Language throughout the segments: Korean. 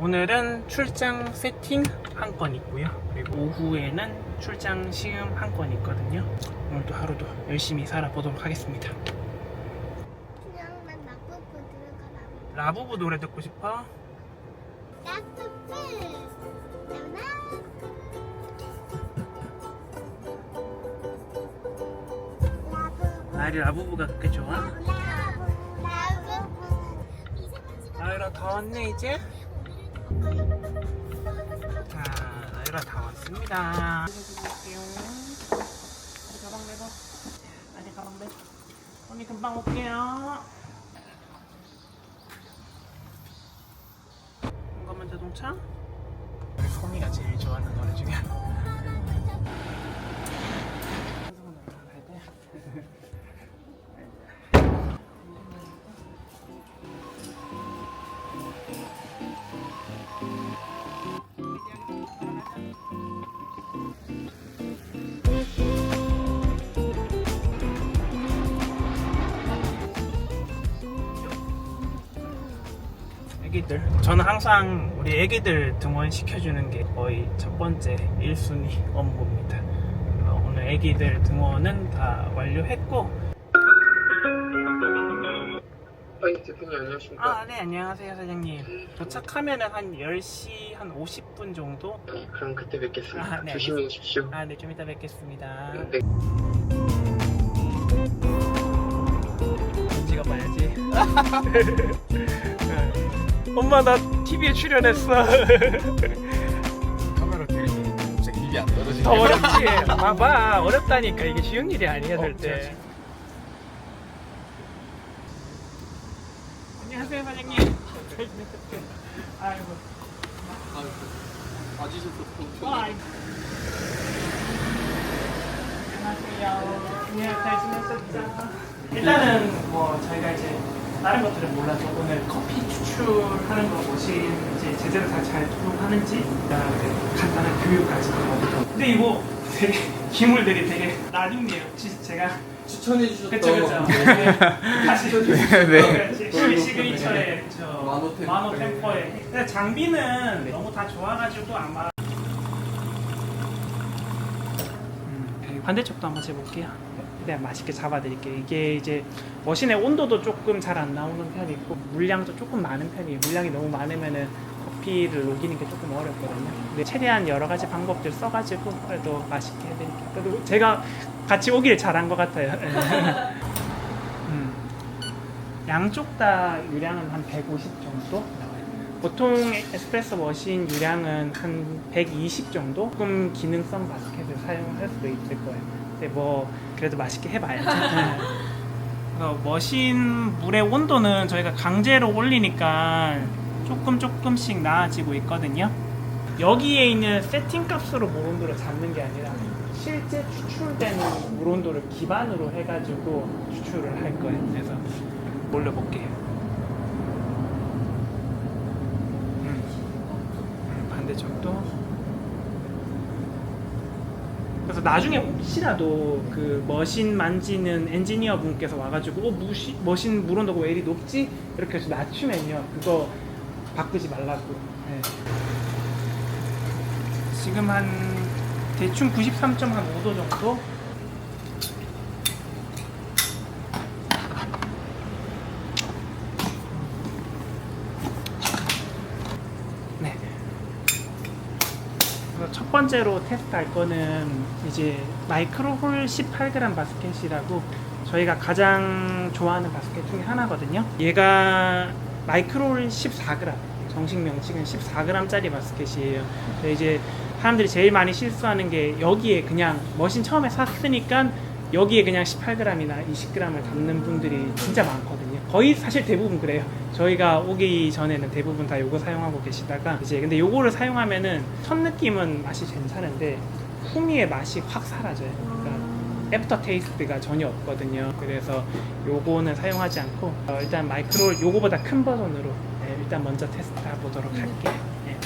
오늘은 출장 세팅 한 건 있고요. 그리고 오후에는 출장 시음 한 건 있거든요. 오늘도 하루도 열심히 살아보도록 하겠습니다. 그냥 난 나쁘고 들어가라. 라부부 노래 듣고 싶어? 나쁘고 나나. 라부. 나일이 라부부가 그렇게 좋아? 라부. 라부. 나일아 다 왔네 이제? 나일아 다 왔습니다. 가방 내봐. 아직 가방 내. 언니 금방 올게요. 잠깐만 자동차. 우리 소미가 제일 좋아하는 노래 중에 하나. 애기들 저는 항상 우리 애기들 등원 시켜주는 게 거의 첫 번째 1순위 업무입니다 어, 오늘 애기들 등원은 다 완료했고 아이 대표님 안녕하십니까? 아 네 안녕하세요 사장님 도착하면은 한 10시 한 50분 정도 네, 그럼 그때 뵙겠습니다. 아, 네, 조심히 오십시오. 아 네 좀 이따 뵙겠습니다 네. 찍어봐야지 엄마 나 TV에 출연했어. 카메라 들이면 갑자기 입이 안 떨어지네. 더 어렵지. 봐봐. 어렵다니까. 이게 쉬운 일이 아니야 어, 절대. 안녕하세요 사장님. 아이고. 아이고. 안녕하세요. 네, 잘 지냈었죠? 일단은 뭐 저희가 이제 다른 것들은 몰라도 오늘 커피 추출하는 거 뭐지 이제 제대로 다잘 투입하는지 그다음에 간단한 교육까지. 근데 이거 되게 기물들이 되게. 혹시 제가 추천해 주셨던 그쵸 그쵸. 네. 다시 네. 시- 시그니처의 저 마노 템퍼. 마노 템퍼의 근데 장비는 너무 다 좋아가지고 아마 음, 반대쪽도 한번 재볼게요. 그냥 맛있게 잡아드릴게요. 이게 이제 머신의 온도도 조금 잘 안 나오는 편이고 물량도 조금 많은 편이에요. 물량이 너무 많으면은 커피를 녹이는 게 조금 어렵거든요. 근데 최대한 여러 가지 방법들 써가지고 그래도 맛있게 해드릴게요. 그래도 제가 같이 오길 잘한 것 같아요. 음. 양쪽 다 유량은 한 150 정도. 보통 에스프레소 머신 유량은 한 120 정도? 조금 기능성 바스켓을 사용할 수도 있을 거예요. 근데 뭐 그래도 맛있게 해봐야죠. 어, 머신 물의 온도는 저희가 강제로 올리니까 조금 조금씩 나아지고 있거든요. 여기에 있는 세팅 값으로 물 온도를 잡는 게 아니라 실제 추출되는 물 온도를 기반으로 해가지고 추출을 할 거예요. 그래서 올려볼게요. 음. 음, 반대쪽도. 그래서 나중에 혹시라도 그 머신 만지는 엔지니어 분께서 와가지고 어 무시, 머신 물 온도가 왜 이리 높지? 이렇게 해서 낮추면요 그거 바꾸지 말라고 네. 지금 한 대충 93.5도 정도 네. 그래서 첫 번째로 테스트할 거는 이제 마이크로홀 18g 바스켓이라고 저희가 가장 좋아하는 바스켓 중에 하나거든요. 얘가 마이크로홀 14g 정식 명칭은 14g짜리 바스켓이에요. 이제 사람들이 제일 많이 실수하는 게 여기에 그냥 머신 처음에 샀으니까 여기에 그냥 18g이나 20g을 담는 분들이 진짜 많거든요. 거의 사실 대부분 그래요. 저희가 오기 전에는 대부분 다 요거 사용하고 계시다가 이제 근데 요거를 사용하면은 첫 느낌은 맛이 괜찮은데 후미의 맛이 확 사라져요. 그러니까 애프터 테이스트가 전혀 없거든요. 그래서 요거는 사용하지 않고 어, 일단 마이크로 요거보다 큰 버전으로 네, 일단 먼저 테스트 해보도록 할게요. 네.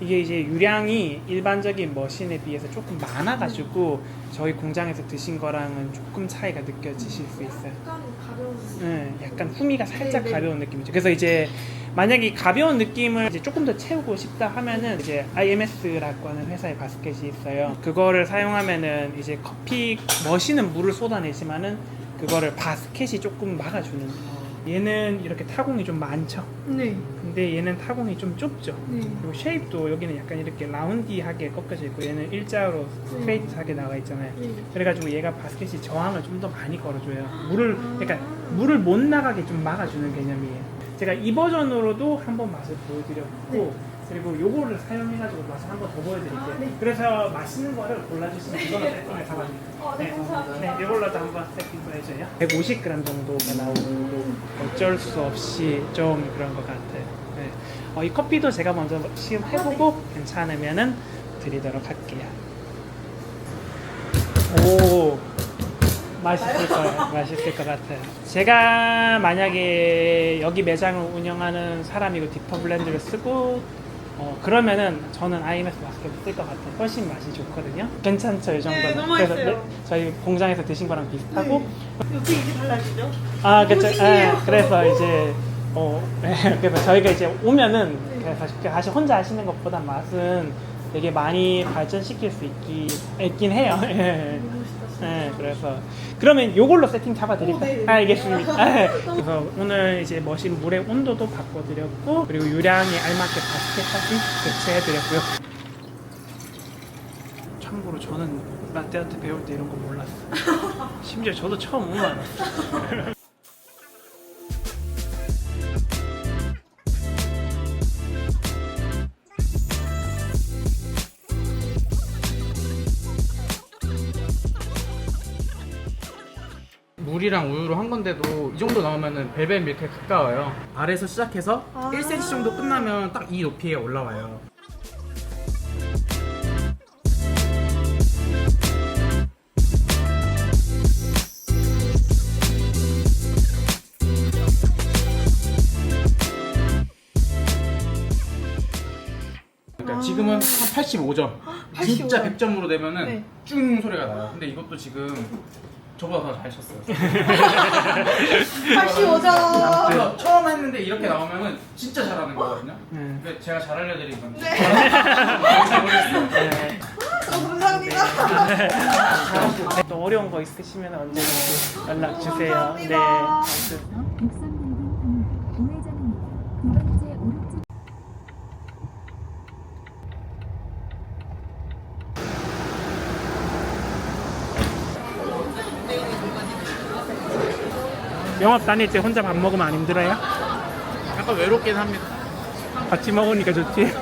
이게 이제 유량이 일반적인 머신에 비해서 조금 많아가지고 저희 공장에서 드신 거랑은 조금 차이가 느껴지실 수 있어요. 약간 가벼운 네, 약간 후미가 살짝 네, 네. 가벼운 느낌이죠. 그래서 이제 만약에 이 가벼운 느낌을 이제 조금 더 채우고 싶다 하면은 이제 IMS라고 하는 회사의 바스켓이 있어요. 그거를 사용하면은 이제 커피 머신은 물을 쏟아내지만은 그거를 바스켓이 조금 막아주는. 어, 얘는 이렇게 타공이 좀 많죠. 네. 근데 얘는 타공이 좀 좁죠. 네. 그리고 쉐입도 여기는 약간 이렇게 라운디하게 꺾여져 있고 얘는 일자로 스트레이트하게 나와 있잖아요. 네. 그래가지고 얘가 바스켓이 저항을 좀 더 많이 걸어줘요. 물을 그러니까 물을 못 나가게 좀 막아주는 개념이에요. 제가 이 버전으로도 한번 맛을 보여드렸고 그리고 요거를 사용해가지고 맛을 한 번 더 보여드릴게요. 아, 네. 그래서 맛있는 거를 골라주시면 이거는 세팅을 잡아드릴게요. 어, 네, 감사합니다. 네, 이걸로도 한번 세팅도 해줘요. 150g 정도가 나오고 어쩔 수 없이 좀 그런 것 같아요. 네. 어, 이 커피도 제가 먼저 시음해보고 괜찮으면은 드리도록 할게요. 오, 맛있을 거예요. 맛있을 것 같아요. 제가 만약에 여기 매장을 운영하는 사람이고 디퍼 블렌드를 쓰고 어, 그러면은 저는 IMS 마스크를 쓸 것 같아요. 훨씬 맛이 좋거든요. 괜찮죠, 이 정도는. 네, 너무 그래서 맛있어요. 네, 저희 공장에서 드신 거랑 비슷하고 어떻게 이게 달라지죠? 아, 그렇죠. 너무 신기해요. 예, 그래서 이제 어, 예, 그래서 저희가 이제 오면은 네. 그래서 사실 혼자 하시는 것보다 맛은 되게 많이 발전시킬 수 있기, 있긴 해요. 예. 네, 그래서 그러면 요걸로 세팅 잡아드릴까요? 오, 네, 네. 알겠습니다. 네. 그래서 오늘 이제 머신 물의 온도도 바꿔드렸고 그리고 유량에 알맞게 바스켓까지 교체해드렸고요. 참고로 저는 라떼아트 배울 때 이런 거 몰랐어요. 심지어 저도 처음 오늘 알았어요. 물이랑 우유로 한 건데도 이 정도 나오면은 벨벳 밀크에 가까워요. 아래에서 시작해서 아. 1cm 정도 끝나면 딱 이 높이에 올라와요. 그러니까 지금은 한 85점. 85점. 진짜 100점으로 되면은 네. 쭉 소리가 나요. 근데 이것도 지금 저보다 더 잘 쳤어요. 85점. 그래서 처음 했는데 이렇게 나오면은 진짜 잘하는 거거든요. 네. 근데 제가 잘 알려드린 건데. 네. 잘 모르겠어요. 네. 아, 너무 감사합니다. 네. 또 어려운 거 있으시면 언제든지 연락 주세요. 감사합니다. 네. 103 영업 다닐 때 혼자 밥 먹으면 안 힘들어요? 약간 외롭긴 합니다. 같이 먹으니까 좋지.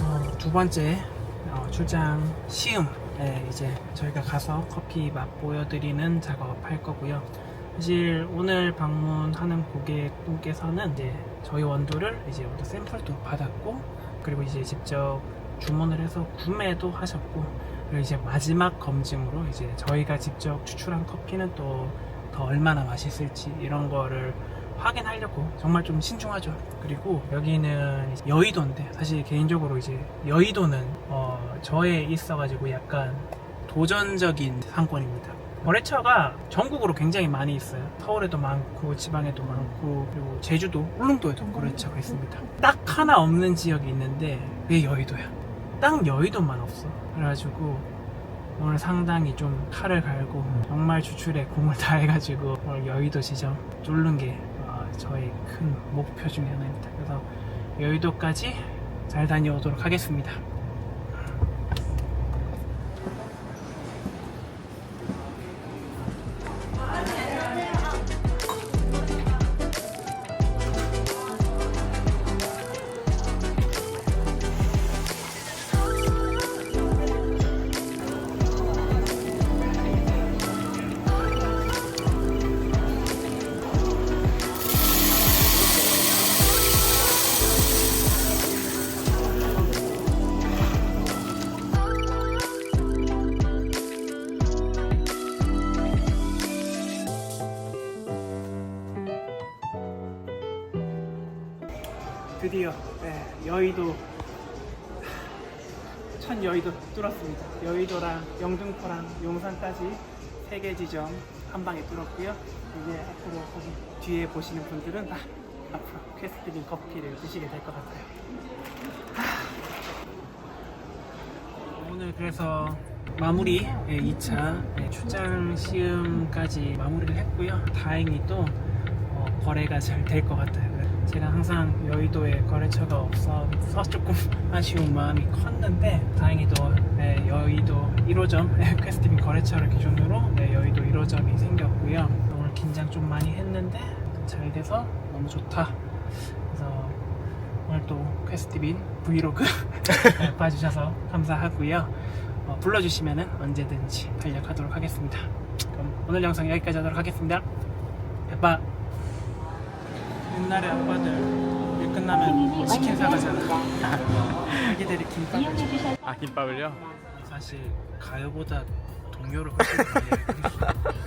어, 두 번째 어, 출장 시음 네, 이제 저희가 가서 커피 맛 보여드리는 작업 할 거고요. 사실 오늘 방문하는 고객분께서는 이제 저희 원두를 이제 원두 샘플도 받았고 그리고 이제 직접 주문을 해서 구매도 하셨고 그리고 이제 마지막 검증으로 이제 저희가 직접 추출한 커피는 또 더 얼마나 맛있을지 이런 거를 확인하려고 정말 좀 신중하죠. 그리고 여기는 여의도인데 사실 개인적으로 이제 여의도는 어 저에 있어가지고 약간 도전적인 상권입니다. 거래처가 전국으로 굉장히 많이 있어요. 서울에도 많고 지방에도 많고 그리고 제주도, 울릉도에도 거래처가 있습니다. 딱 하나 없는 지역이 있는데 왜 여의도야? 딱 여의도만 없어. 그래가지고 오늘 상당히 좀 칼을 갈고 정말 추출에 공을 다해가지고 오늘 여의도 지점 뚫는 게 어, 저의 큰 목표 중에 하나입니다. 그래서 여의도까지 잘 다녀오도록 하겠습니다. 드디어 예, 여의도 천 여의도 뚫었습니다. 여의도랑 영등포랑 용산까지 세 개 지점 한 방에 뚫었고요. 이제 앞으로 거기 뒤에 보시는 분들은 다 앞으로 퀘스트빈 커피를 드시게 될 것 같아요. 오늘 그래서 마무리 2차 출장 시음까지 마무리를 했고요. 다행히 또 어, 거래가 잘 될 것 같아요. 제가 항상 여의도에 거래처가 없어서 조금 아쉬운 마음이 컸는데 다행히도 네, 여의도 1호점 네, 퀘스트빈 거래처를 기준으로 네, 여의도 1호점이 생겼고요. 오늘 긴장 좀 많이 했는데 잘 돼서 너무 좋다. 그래서 오늘 또 퀘스트빈 브이로그 봐주셔서 감사하고요. 어, 불러주시면 언제든지 달려가도록 하겠습니다. 그럼 오늘 영상 여기까지 하도록 하겠습니다. 빠빠. 옛날에 아빠들 일 끝나면 치킨 사가잖아. 아기들이 김밥. 아 김밥을요? 사실 가요보다 동요를 훨씬 많이